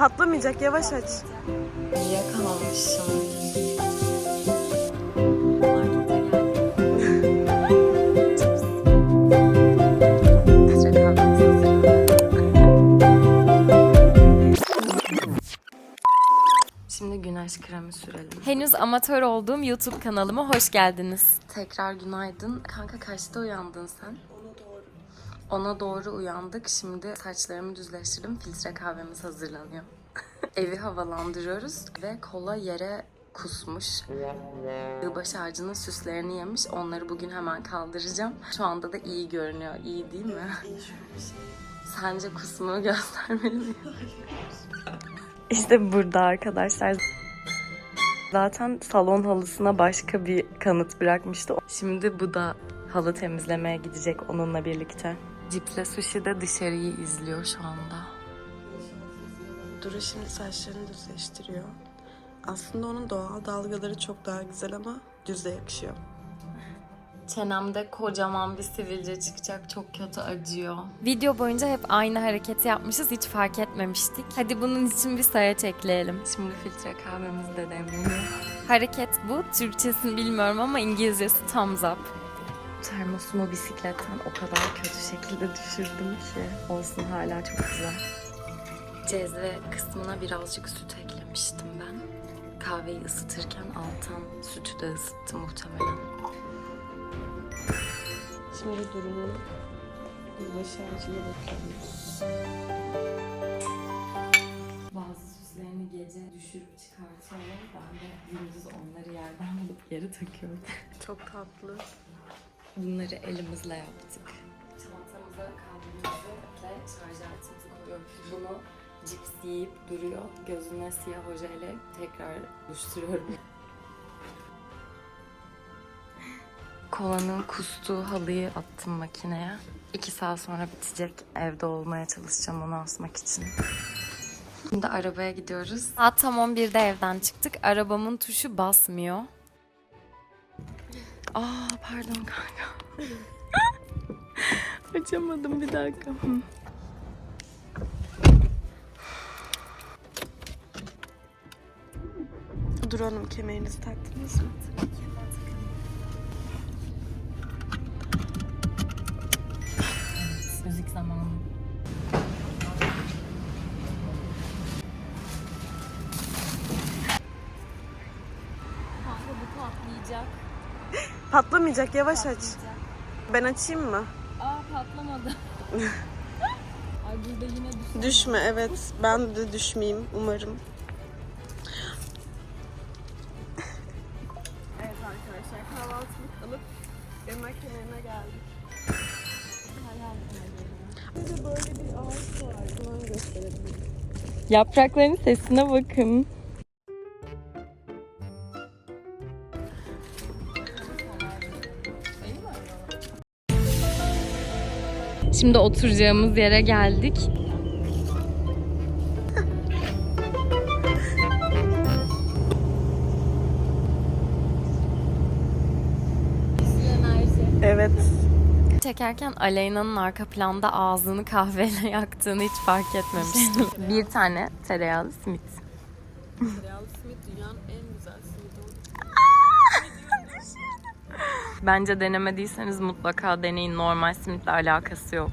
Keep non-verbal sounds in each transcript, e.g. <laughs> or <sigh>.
Patlamayacak yavaş aç. Uyuyakalmışım. Şimdi güneş kremi sürelim. Henüz amatör olduğum YouTube kanalıma hoş geldiniz. Tekrar günaydın. Kanka kaçta uyandın sen? Ona doğru uyandık. Şimdi saçlarımı düzleştirdim. Filtre kahvemiz hazırlanıyor. <laughs> Evi havalandırıyoruz ve kola yere kusmuş. Yılbaşı ağacının süslerini yemiş. Onları bugün hemen kaldıracağım. Şu anda da iyi görünüyor. İyi değil mi? <laughs> Sence kusmuğu göstermeli miyim? <laughs> İşte burada arkadaşlar. Zaten salon halısına başka bir kanıt bırakmıştı. Şimdi bu da halı temizlemeye gidecek onunla birlikte. Ciple Sushi de dışarıyı izliyor şu anda. Duru şimdi saçlarını düzleştiriyor. Aslında onun doğal dalgaları çok daha güzel ama düzde yakışıyor. Çenemde kocaman bir sivilce çıkacak çok kötü acıyor. Video boyunca hep aynı hareketi yapmışız hiç fark etmemiştik. Hadi bunun için bir sayaç ekleyelim. Şimdi filtre kahvemiz de demleniyor. Hareket bu. Türkçesini bilmiyorum ama İngilizcesi thumbs up. Termosumu bisikletten o kadar kötü şekilde düşürdüm ki. Olsun hala çok güzel. Cezve kısmına birazcık süt eklemiştim ben. Kahveyi ısıtırken alttan sütü de ısıttı muhtemelen. Şimdi Duru'nun yılbaşı ağacına bakıyoruz. Bazı süslerini gece düşürüp çıkartıyorlar. Ben de gündüz onları yerden bulup geri takıyorum. Çok tatlı. Bunları elimizle yaptık. Çantamıza kahvemizi ve şarj aletimizi koyuyoruz. Bunu cips yiyip duruyor. Gözüne siyah ojeyle tekrar oluşturuyorum. Kolanın kustuğu halıyı attım makineye. İki saat sonra bitecek. Evde olmaya çalışacağım onu asmak için. Şimdi arabaya gidiyoruz. Saat tam 11'de evden çıktık. Arabamın tuşu basmıyor. Aa pardon kanka. <laughs> Açamadım bir dakika. Hı. Duru Hanım kemerinizi taktınız mı? Müzik zamanı. Patlamayacak yavaş aç. Ben açayım mı? Aa patlamadı. <laughs> Ay burada yine düştü. Düşme evet. Ben de düşmeyeyim umarım. Evet arkadaşlar kahvaltılık alıp yemek kenarına geldik. Böyle bir ağaç var. Bunu gösterebilirim. Yaprakların sesine bakın. Şimdi oturacağımız yere geldik. Evet. Çekerken Aleyna'nın arka planda ağzını kahveyle <laughs> yaktığını hiç fark etmemiştim. <laughs> Bir tane tereyağlı simit. Tereyağlı simit dünyanın en güzel simidi. Bence denemediyseniz mutlaka deneyin. Normal simitle alakası yok.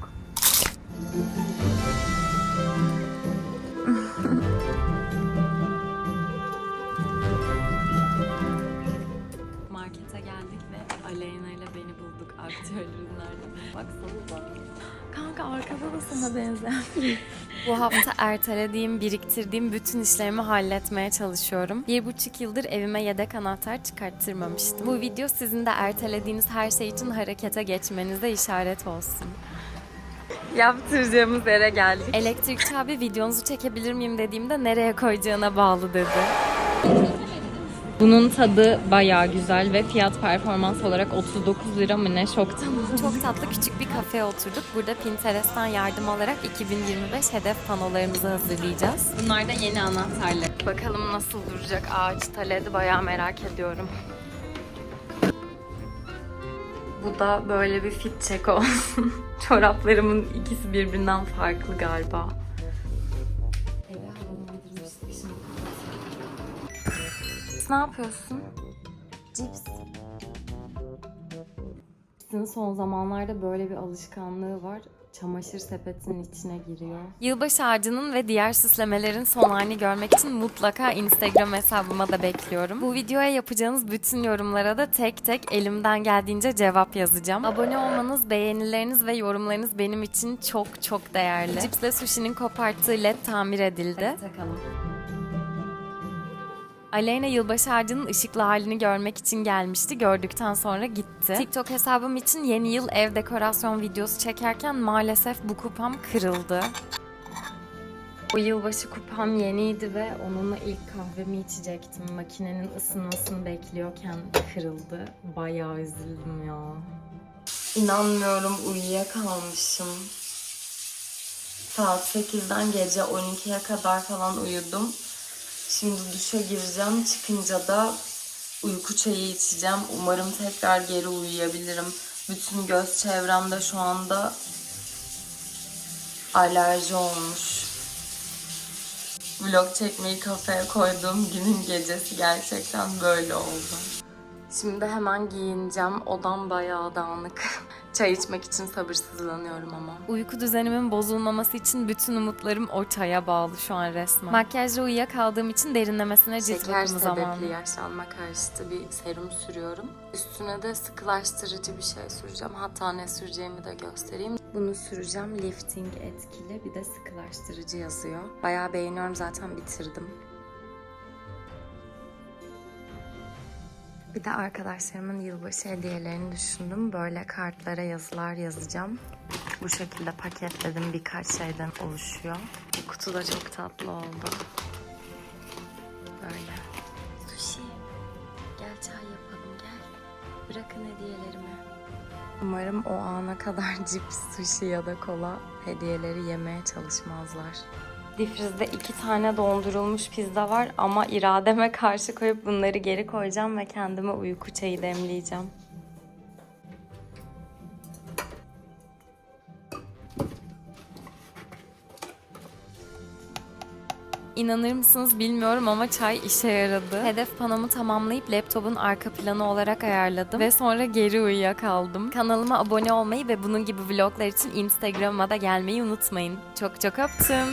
Markete geldik ve Aleyna ile beni bulduk aktüel ürünlerde. Baksanıza. Kanka arkada da sana benzeyen Bu hafta ertelediğim, biriktirdiğim bütün işlerimi halletmeye çalışıyorum. Bir buçuk yıldır evime yedek anahtar çıkarttırmamıştım. Bu video sizin de ertelediğiniz her şey için harekete geçmenize işaret olsun. Yaptıracağımız yere geldik. Elektrikçi abi videonuzu çekebilir miyim dediğimde nereye koyacağına bağlı dedi. Bunun tadı bayağı güzel ve fiyat performans olarak 39 lira mı ne şoktan. Çok tatlı küçük bir kafeye oturduk. Burada Pinterest'ten yardım alarak 2025 hedef panolarımızı hazırlayacağız. Bunlar da yeni anahtarlar. Bakalım nasıl duracak ağaç taledi bayağı merak ediyorum. Bu da böyle bir fit check olsun. <laughs> Çoraplarımın ikisi birbirinden farklı galiba. Cips ne yapıyorsun? Cips. Cips'in son zamanlarda böyle bir alışkanlığı var. Çamaşır sepetinin içine giriyor. Yılbaşı ağacının ve diğer süslemelerin son halini görmek için mutlaka Instagram hesabıma da bekliyorum. Bu videoya yapacağınız bütün yorumlara da tek tek elimden geldiğince cevap yazacağım. Abone olmanız, beğenileriniz ve yorumlarınız benim için çok çok değerli. Cipsle Sushi'nin koparttığı led tamir edildi. takalım. Aleyna yılbaşı ağacının ışıklı halini görmek için gelmişti. Gördükten sonra gitti. TikTok hesabım için yeni yıl ev dekorasyon videosu çekerken maalesef bu kupam kırıldı. Bu yılbaşı kupam yeniydi ve onunla ilk kahvemi içecektim. Makinenin ısınmasını bekliyorken kırıldı. Bayağı üzüldüm ya. İnanmıyorum uyuyakalmışım. Saat 8'den gece 12'ye kadar falan uyudum. Şimdi duşa gireceğim. Çıkınca da uyku çayı içeceğim. Umarım tekrar geri uyuyabilirim. Bütün göz çevremde şu anda alerji olmuş. Vlog çekmeyi kafaya koyduğum günün gecesi gerçekten böyle oldu. Şimdi hemen giyineceğim. Odam bayağı dağınık. <laughs> Çay içmek için sabırsızlanıyorum ama. Uyku düzenimin bozulmaması için bütün umutlarım o çaya bağlı şu an resmen. Makyajla uyuyakaldığım için derinlemesine cilt Şeker bakımı zamanı. sebepli yaşlanma karşıtı bir serum sürüyorum. Üstüne de sıkılaştırıcı bir şey süreceğim. Hatta ne süreceğimi de göstereyim. Bunu süreceğim. Lifting etkili bir de sıkılaştırıcı yazıyor. Bayağı beğeniyorum zaten bitirdim. Bir de arkadaşlarımın yılbaşı hediyelerini düşündüm. Böyle kartlara yazılar yazacağım. Bu şekilde paketledim. Birkaç şeyden oluşuyor. Kutu da çok tatlı oldu. Böyle. Sushi. Gel çay yapalım gel. Bırakın hediyelerimi. Umarım o ana kadar <laughs> cips, sushi ya da kola hediyeleri yemeye çalışmazlar. Difrizde iki tane dondurulmuş pizza var ama irademe <laughs> karşı koyup bunları geri koyacağım ve kendime uyku çayı demleyeceğim. İnanır mısınız bilmiyorum ama çay işe yaradı. Hedef panomu tamamlayıp laptopun arka planı olarak ayarladım ve sonra geri uyuyakaldım. Kanalıma abone olmayı ve bunun gibi vloglar için Instagram'a da gelmeyi unutmayın. Çok çok öptüm.